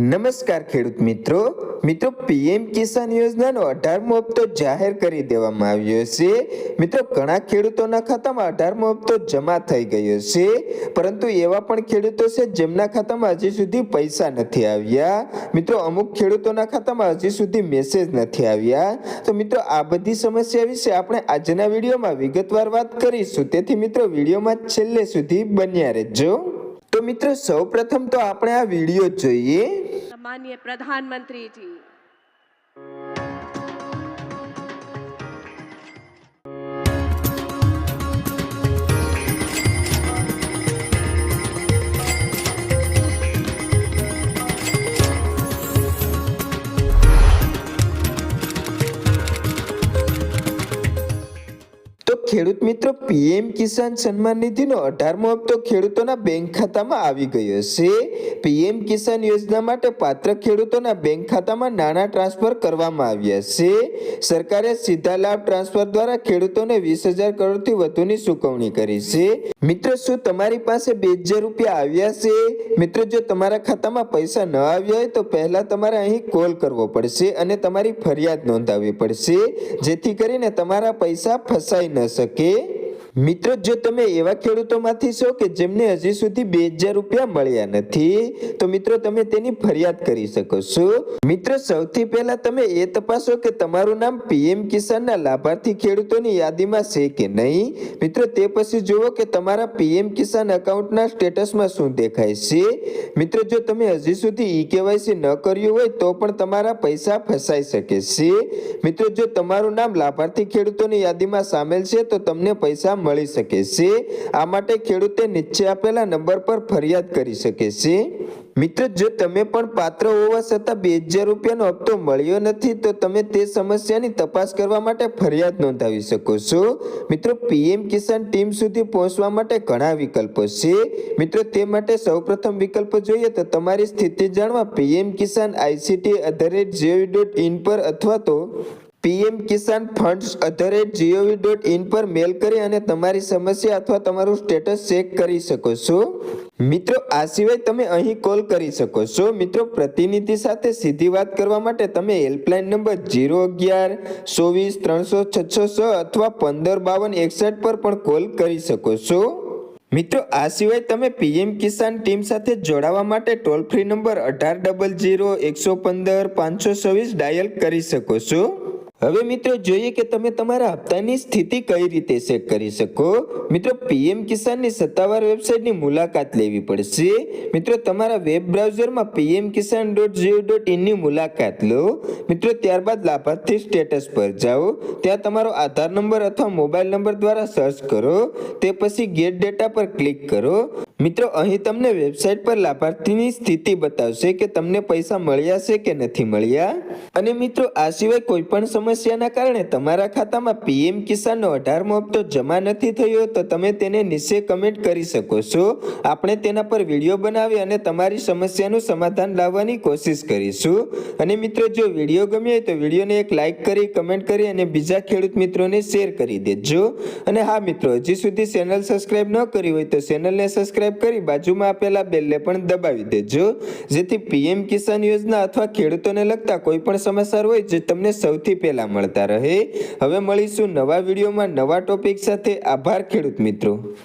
નમસ્કાર ખેડૂત મિત્રો. મિત્રો, પીએમ કિસાન યોજનાનો અઢારમો હપ્તો જાહેર કરી દેવામાં આવ્યો છે. મિત્રો, ઘણા ખેડૂતોના ખાતામાં અઢારમો હપ્તો જમા થઈ ગયો છે. પરંતુ એવા પણ ખેડૂતો છે જેમના ખાતામાં હજી સુધી પૈસા નથી આવ્યા. મિત્રો, અમુક ખેડૂતોના ખાતામાં હજી સુધી મેસેજ નથી આવ્યા. તો મિત્રો, આ બધી સમસ્યા વિશે આપણે આજના વિડીયોમાં વિગતવાર વાત કરીશું. તેથી મિત્રો, વિડીયોમાં છેલ્લે સુધી બન્યા રહેજો. તો મિત્રો, સૌપ્રથમ તો આપણે આ વીડિયો જોઈએ. માનીય પ્રધાનમંત્રીજી. ખેડૂત મિત્રો, પીએમ કિસાન સન્માન નિધિનો અઢારમો હપ્તો ખેડૂતોના બેંક ખાતામાં આવી ગયો છે. પીએમ કિસાન યોજના માટે પાત્ર ખેડૂતોના બેંક ખાતામાં નાણાં ટ્રાન્સફર કરવામાં આવ્યા છે. સરકારે સીધા લાભ ટ્રાન્સફર દ્વારા ખેડૂતોને વીસ હજાર કરોડથી વધુની ચૂકવણી કરી છે. મિત્રો, શું તમારી પાસે બે હજાર રૂપિયા આવ્યા છે? મિત્રો, જો તમારા ખાતામાં પૈસા ન આવ્યા હોય તો પહેલાં તમારે અહીં કોલ કરવો પડશે અને તમારી ફરિયાદ નોંધાવવી પડશે, જેથી કરીને તમારા પૈસા ફસાઈ ન શકે શકે મિત્રો, જો તમે એવા ખેડૂતોમાંથી છો કે જેમને હજી સુધી બે હજાર રૂપિયા મળ્યા નથી, તો મિત્રો, તમે તેની ફરિયાદ કરી શકો છો. મિત્રો, સૌથી પહેલા તમે એ તપાસો કે તમારું નામ પીએમ કિસાનના લાભાર્થી ખેડૂતોની યાદીમાં છે કે નહીં? મિત્રો, તે પછી જુઓ કે તમારા પીએમ કિસાન એકાઉન્ટના સ્ટેટસમાં શું દેખાય છે? મિત્રો, જો તમે હજી સુધી ઈ કેવાયસી ન કર્યું હોય, તો પણ તમારા પૈસા ફસાઈ શકે છે. મિત્રો, જો તમારું નામ લાભાર્થી ખેડૂતોની યાદીમાં સામેલ છે, તો તમને પૈસા મળી શકે છે? આ માટે ખેડૂતે નીચે આપેલા નંબર પર ફરિયાદ કરી શકે છે? મિત્ર, જો તમે પણ પાત્ર હોવા છતાં બે હજાર રૂપિયાનો હપ્તો મળ્યો નથી, તો તમે તે સમસ્યાની તપાસ કરવા માટે ફરિયાદ નોંધાવી શકો છો. મિત્રો, પીએમ કિસાન ટીમ સુધી પહોંચવા માટે ઘણા વિકલ્પો છે. મિત્રો, તે માટે સૌપ્રથમ વિકલ્પ જોઈએ તો તમારી સ્થિતિ જાણવા પીએમ કિસાન આઈસીટી ઇન પર અથવા તો PM Kisan funds at the rate G O V dot in પર મેલ કરી અને તમારી સમસ્યા અથવા તમારું સ્ટેટસ ચેક કરી શકો છો. મિત્રો, આ સિવાય તમે અહીં કોલ કરી શકો છો. મિત્રો, પ્રતિનિધિ સાથે સીધી વાત કરવા માટે તમે હેલ્પલાઇન નંબર જીરો અગિયાર, ચોવીસ, ત્રણસો, છસો છ અથવા પંદર બાવન એકસઠ પર પણ કોલ કરી શકો છો. મિત્રો, આ સિવાય તમે પીએમ કિસાન ટીમ સાથે જોડાવા માટે ટોલ ફ્રી નંબર અઢાર ડબલ જીરો, એકસો પંદર, પાંચસો છવ્વીસ ડાયલ કરી શકો છો. હવે મિત્રો જોઈએ કે તમે તમારા હપ્તાની સ્થિતિ કઈ રીતે ચેક કરી શકો? મિત્રો પીએમ કિસાનની સત્તાવાર વેબસાઇટની મુલાકાત લેવી પડશે. મિત્રો તમારા વેબ બ્રાઉઝરમાં PM Kisan dot G O dot ઇનની મુલાકાત લો. મિત્રો ત્યારબાદ લાભાર્થી સ્ટેટસ પર જાઓ. ત્યાં તમારો આધાર નંબર અથવા મોબાઈલ નંબર દ્વારા સર્ચ કરો. તે પછી ગેટ ડેટા પર ક્લિક કરો. મિત્રો અહીં તમને વેબસાઇટ પર લાભાર્થીની સ્થિતિ બતાવશે કે તમને પૈસા મળ્યા છે કે નથી મળ્યા. અને મિત્રો આ સિવાય કોઈ પણ સમસ્યાના કારણે તમારા ખાતામાં પીએમ કિસાનનો અઢારમો હપ્તો જમા નથી થયો તો તમે તેને નીચે કમેન્ટ કરી શકો છો. આપણે તેના પર વીડિયો બનાવી અને તમારી સમસ્યાનું સમાધાન લાવવાની કોશિશ કરીશું. અને મિત્રો, જો વીડિયો ગમ્યો હોય તો વિડીયોને એક લાઇક કરી કમેન્ટ કરી અને બીજા ખેડૂત મિત્રોને શેર કરી દેજો. અને હા મિત્રો, હજી સુધી ચેનલ સબસ્ક્રાઇબ ન કરી હોય તો ચેનલને સબસ્ક્રાઇબ કરી બાજુમાં આપેલા બેલને પણ દબાવી દેજો. જેથી પીએમ કિસાન યોજના અથવા ખેડૂતોને લગતા કોઈ પણ સમાચાર હોય જે તમને સૌથી પહેલા મળતા રહે. હવે મળીશું નવા વિડીયોમાં નવા ટોપિક સાથે. આભાર ખેડૂત મિત્રો.